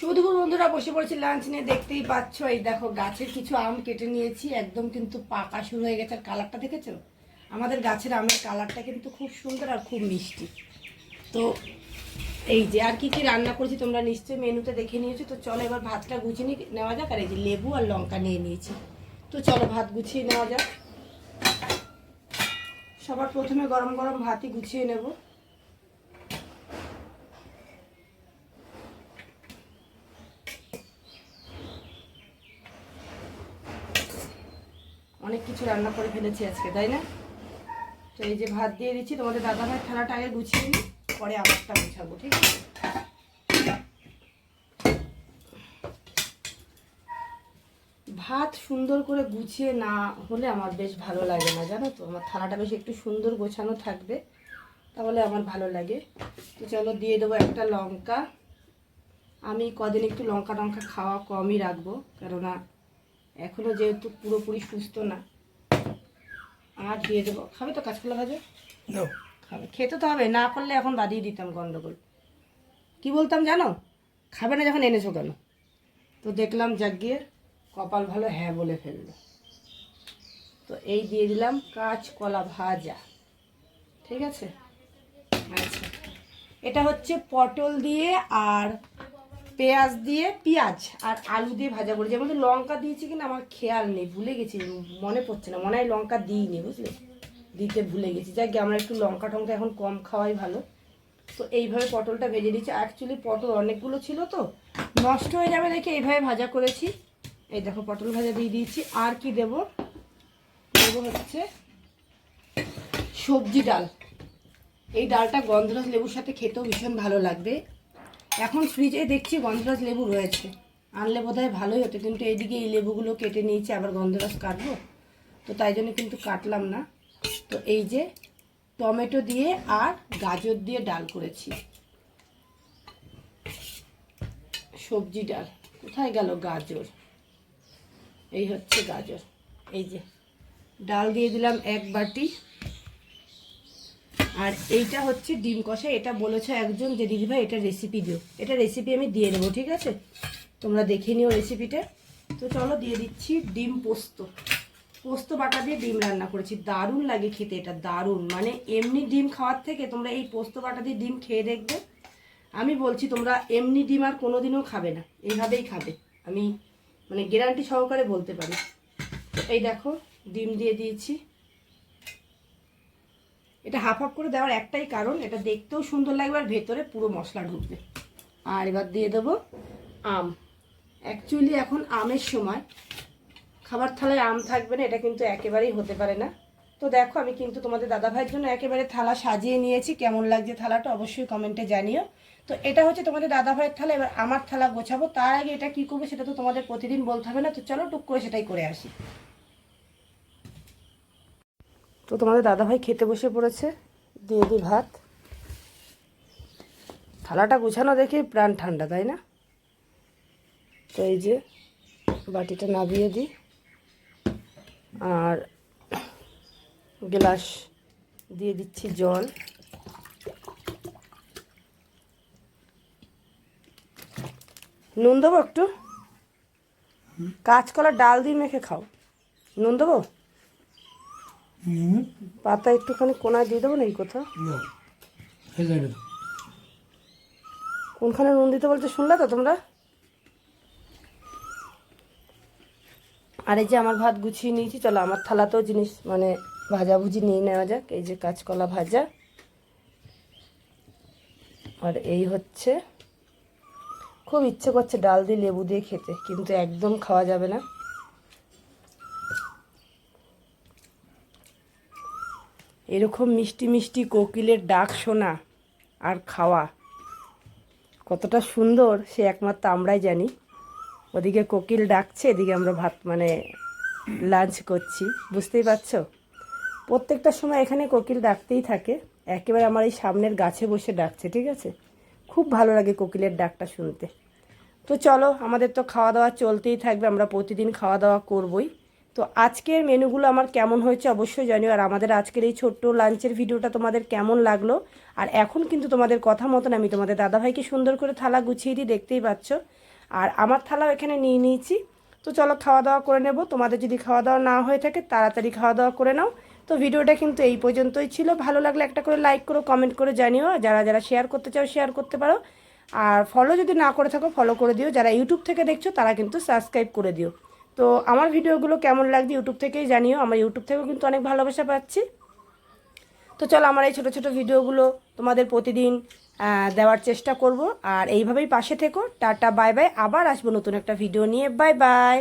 শুধু বন্ধুরা বসে পড়েছি লাঞ্চ নিয়ে, দেখতেই পাচ্ছ, এই দেখো গাছের কিছু আম কেটে নিয়েছি, একদম কিন্তু পাকা শুরু হয়ে গেছে। আর কালারটা দেখেছ? আমাদের গাছের আমের কালারটা কিন্তু খুব সুন্দর আর খুব মিষ্টি। তো এই যে, আর কি কি রান্না করেছি তোমরা নিশ্চয়ই মেনুতে দেখে নিয়েছো, তো চলো এবার ভাতটা গুছিয়ে নিয়ে নেওয়া যাক, আর এই যে লেবু আর লঙ্কা নিয়ে নিয়েছি। তো চলো ভাত গুছিয়ে নেওয়া যাক। সবার প্রথমে গরম গরম ভাতই গুছিয়ে নেব। অনেক কিছু রান্না করে ফেলেছি আজকে, তাই না? তো এই যে ভাত দিয়ে দিচ্ছি, তোমাদের দাদা ভাই থালাটা আগে গুছিয়ে নিই, পরে আমারটা গুছাবো, ঠিক আছে? ভাত সুন্দর করে গুছিয়ে না হলে আমার বেশ ভালো লাগে না, জানো তো? আমার থালাটা বেশ একটু সুন্দর গোছানো থাকবে, তাহলে আমার ভালো লাগে। তো চলো দিয়ে দেবো একটা লঙ্কা। আমি কদিন একটু লঙ্কা টঙ্কা খাওয়া কমই রাখব, কেননা এখনও যেহেতু পুরোপুরি সুস্থ না আর দিয়ে দেবো। খাবে তো কাঁচকলা ভাজা? খাবে। খেতে তো হবে না করলে এখন বাদিয়ে দিতাম গন্ডগোল। কি বলতাম জানো? খাবে না যখন এনেছো কেন? তো দেখলাম জাগিয়ে কপাল ভালো হ্যাঁ বলে ফেলল। তো এই দিয়ে দিলাম কাঁচকলা ভাজা। ঠিক আছে? আচ্ছা। এটা হচ্ছে পটল দিয়ে আর পেঁয়াজ দিয়ে পেঁয়াজ আর আলু দিয়ে ভাজা করেছি। যেমন লঙ্কা দিয়েছি কিনা আমার খেয়াল নেই ভুলে গেছি মনে পড়ছে না মনে হয় লঙ্কা দিইনি বুঝলে? দিতে ভুলে গেছি। গে, আমরা একটু লঙ্কা টঙ্কা এখন কম খাওয়াই ভালো। তো এইভাবে পটলটা ভেজে দিচ্ছি অ্যাকচুয়ালি পটল অনেকগুলো ছিল তো নষ্ট হয়ে যাবে দেখে এইভাবে ভাজা করেছি। এই দেখো পটল ভাজা দিয়ে দিয়েছি। আর কি দেব? দেবো হচ্ছে সবজি ডাল। এই ডালটা গন্ধরাজ লেবুর সাথে খেতেও ভীষণ ভালো লাগবে। এখন ফ্রিজে দেখছি গন্ধরাজ লেবু রয়েছে। আনলে বোধ হয় ভালোই হতো, কিন্তু এইদিকে এই লেবুগুলো কেটে নিয়েছি, আবার গন্ধরাজ কাটবো। তো তাই জন্য কিন্তু কাটলাম না। তো এই যে টমেটো দিয়ে আর গাজর দিয়ে ডাল করেছি। সবজি ডাল। কোথায় গেল গাজর? এই হচ্ছে গাজর। এই যে ডাল দিয়ে দিলাম এক বাটি। আর এইটা হচ্ছে ডিম কষা এটা বলেছে একজন যে দিদিভাই এটা রেসিপি দিও। এটা রেসিপি আমি দিয়ে দেবো, ঠিক আছে? তোমরা দেখে নিও রেসিপিটা তো চলো দিয়ে দিচ্ছি ডিম পোস্ত। পোস্ত বাটা দিয়ে ডিম রান্না করেছি। দারুণ লাগে খেতে, এটা দারুণ। মানে এমনি ডিম খাওয়ার থেকে তোমরা এই পোস্ত বাটা দিয়ে ডিম খেয়ে দেখবে। আমি বলছি, তোমরা এমনি ডিম আর কোনো দিনও খাবে না। এইভাবেই খাবে। আমি মানে গ্যারান্টি সহকারে বলতে পারি। এই দেখো, ডিম দিয়ে দিয়েছি। এটা হাফ হাফ করে দেওয়ার একটাই কারণ, এটা দেখতেও সুন্দর লাগবে আর ভেতরে পুরো মশলা ঢুকবে। আর এবার দিয়ে দেবো আম। অ্যাকচুয়ালি এখন আমের সময়। খাবার থালায় আম থাকবে না, এটা কিন্তু একেবারেই হতে পারে না। তো দেখো, আমি কিন্তু তোমাদের দাদা ভাইয়ের জন্য একেবারে থালা সাজিয়ে নিয়েছি। কেমন লাগছে থালাটা অবশ্যই কমেন্টে জানিও। তো এটা হচ্ছে তোমাদের দাদা ভাইয়ের থালা, এবার আমার থালা গোছাবো। তার আগে এটা কি করব সেটা তো তোমাদের প্রতিদিন বলতে হবে না। তো চলো টুক করে সেটাই করে আসি। তো তোমাদের দাদাভাই খেতে বসে পড়েছে। দিয়ে দিই ভাত। থালাটা গুছানো দেখে প্রাণ ঠান্ডা তাই না? তো এই যে বাটিটা নাবিয়ে দিই আর গ্লাস দিয়ে দিচ্ছি জল। নুন দেবো একটু? কাঁচকলার ডাল দিয়ে মেখে খাও। নুন দেবো? পাতা একটুখানি কোনায় দিয়ে দেবো না এই কথা? কোনখানে নুন দিতে বলতে শুনলে তো তোমরা? আর এই যে আমার ভাত গুছিয়ে নিয়েছি চলো আমার থালাতেও জিনিস মানে ভাজাভুজি নিয়ে নেওয়া যাক এই যে কাঁচকলা ভাজা। আর এই হচ্ছে খুব ইচ্ছে করছে ডাল দিয়ে লেবু দিয়ে খেতে কিন্তু একদম খাওয়া যাবে না। এরকম মিষ্টি মিষ্টি কোকিলের ডাক শোনা আর খাওয়া। কতটা সুন্দর, সে একমাত্র আমরাই জানি। ওদিকে কোকিল ডাকছে, এদিকে আমরা ভাত মানে লাঞ্চ করছি। বুঝতেই পারছ? প্রত্যেকটা সময় এখানে কোকিল ডাকতেই থাকে। একেবারে আমার এই সামনের গাছে বসে ডাকছে, ঠিক আছে? খুব ভালো লাগে কোকিলের ডাকটা শুনতে। তো চলো, আমাদের তো খাওয়া দাওয়া চলতেই থাকবে, আমরা প্রতিদিন খাওয়া দাওয়া করবই। তো আজকের মেনুগুলো আমার কেমন হয়েছে অবশ্যই জানিও, আর আমাদের আজকের এই ছোট্ট লাঞ্চের ভিডিওটা তোমাদের কেমন লাগল? আর এখন কিন্তু তোমাদের কথা মতন আমি তোমাদের দাদাভাইকে সুন্দর করে থালা গুছিয়ে দিই, দেখতেই পাচ্ছ। আর আমার থালাও এখানে নিয়ে নিয়েছি। তো চলো খাওয়া দাওয়া করে নেব। তোমাদের যদি খাওয়া দাওয়া না হয়ে থাকে, তাড়াতাড়ি খাওয়া দাওয়া করে নাও। তো ভিডিওটা কিন্তু এই পর্যন্তই ছিল। ভালো লাগলে একটা করে লাইক করো, কমেন্ট করে জানিও। যারা যারা শেয়ার করতে চাও, শেয়ার করতে পারো। আর ফলো যদি না করে থাকো ফলো করে দিও। যারা ইউটিউব থেকে দেখছ, তারা কিন্তু সাবস্ক্রাইব করে দিও। তো আমার ভিডিওগুলো কেমন লাগছে ইউটিউব থেকেই জানিও। আমার ইউটিউব থেকেও কিন্তু অনেক ভালোবাসা পাচ্ছি। তো চলো আমার এই ছোটো ছোটো ভিডিওগুলো তোমাদের প্রতিদিন দেওয়ার চেষ্টা করব। আর এইভাবেই পাশে থেকো। Tata, bye bye. আবার আসব নতুন একটা ভিডিও নিয়ে। Bye bye.